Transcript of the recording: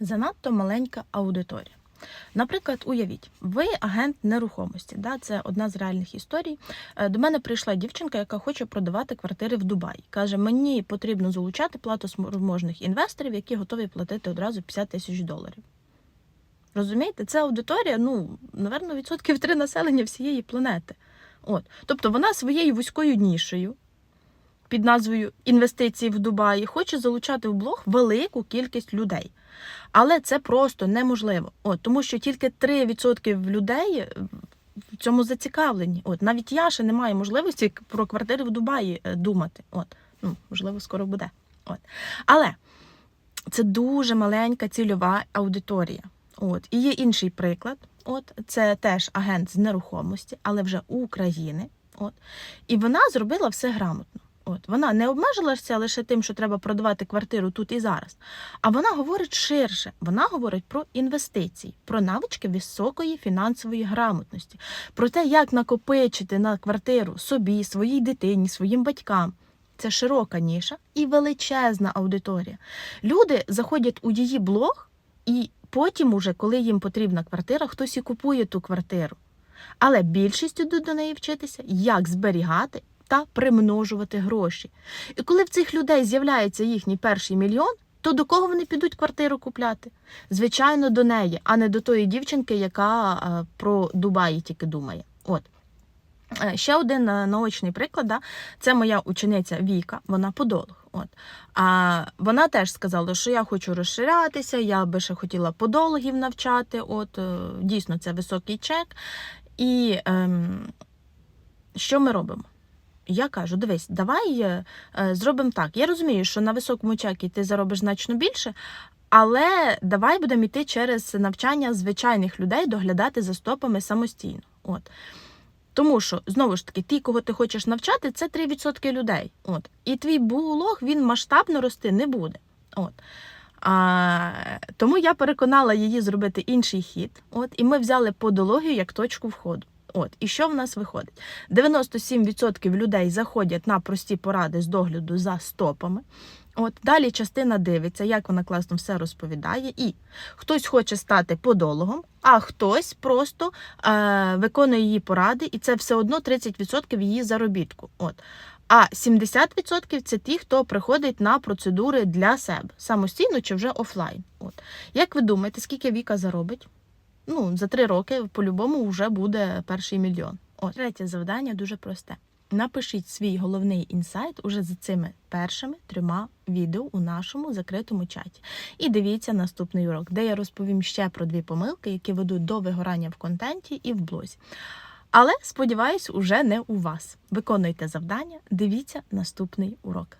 Занадто маленька аудиторія. Наприклад, уявіть, ви агент нерухомості. Да? Це одна з реальних історій. Е, До мене прийшла дівчинка, яка хоче продавати квартири в Дубаї. Каже, мені потрібно залучати платоспроможних інвесторів, які готові платити одразу 50 тисяч доларів. Розумієте, це аудиторія, ну, напевно, відсотків три населення всієї планети. От. Тобто вона своєю вузькою нішею під назвою Інвестиції в Дубаї хоче залучати в блог велику кількість людей. Але це просто неможливо. От, тому що тільки 3% людей е, в цьому зацікавлені. От, навіть я ще не маю можливості про квартири в Дубаї е, думати. От, ну, можливо, скоро буде. От. Але це дуже маленька цільова аудиторія. От. І є інший приклад. От, це теж агент з нерухомості, але вже України. От. І вона зробила все грамотно. От вона не обмежилася лише тим, що треба продавати квартиру тут і зараз. А вона говорить ширше. Вона говорить про інвестиції, про навички високої фінансової грамотності, про те, як накопичити на квартиру собі, своїй дитині, своїм батькам. Це широка ніша і величезна аудиторія. Люди заходять у її блог, і потім, уже, коли їм потрібна квартира, хтось і купує ту квартиру. Але більшість йдуть до неї вчитися, як зберігати та примножувати гроші. І коли в цих людей з'являється їхній перший мільйон, то до кого вони підуть квартиру купляти? Звичайно, до неї, а не до тої дівчинки, яка е, про Дубаї тільки думає. От. Е, Ще один е, наочний приклад, да, це моя учениця Віка, вона подолог. От. А вона теж сказала, що я хочу розширятися, я би ще хотіла подологів навчати. От, дійсно, це високий чек. І ем, що ми робимо? Я кажу: дивись, давай е, е, зробимо так. Я розумію, що на високому чекі ти заробиш значно більше, але давай будемо йти через навчання звичайних людей доглядати за стопами самостійно. От. Тому що, знову ж таки, ті, кого ти хочеш навчати, це 3% людей. От. І твій блог він масштабно рости не буде. От. А, тому я переконала її зробити інший хід. От, і ми взяли подологію як точку входу. От, і що в нас виходить? 97% людей заходять на прості поради з догляду за стопами. От далі частина дивиться, як вона класно все розповідає. І хтось хоче стати подологом, а хтось просто е, виконує її поради, і це все одно 30% її заробітку. От. А 70% це ті, хто приходить на процедури для себе самостійно чи вже офлайн. От. Як ви думаєте, скільки Віка заробить? Ну, за три роки по-любому вже буде перший мільйон. От. Третє завдання дуже просте. Напишіть свій головний інсайт уже за цими першими трьома відео у нашому закритому чаті. І дивіться наступний урок, де я розповім ще про дві помилки, які ведуть до вигорання в контенті і в блозі. Але сподіваюсь, уже не у вас. Виконуйте завдання, дивіться наступний урок.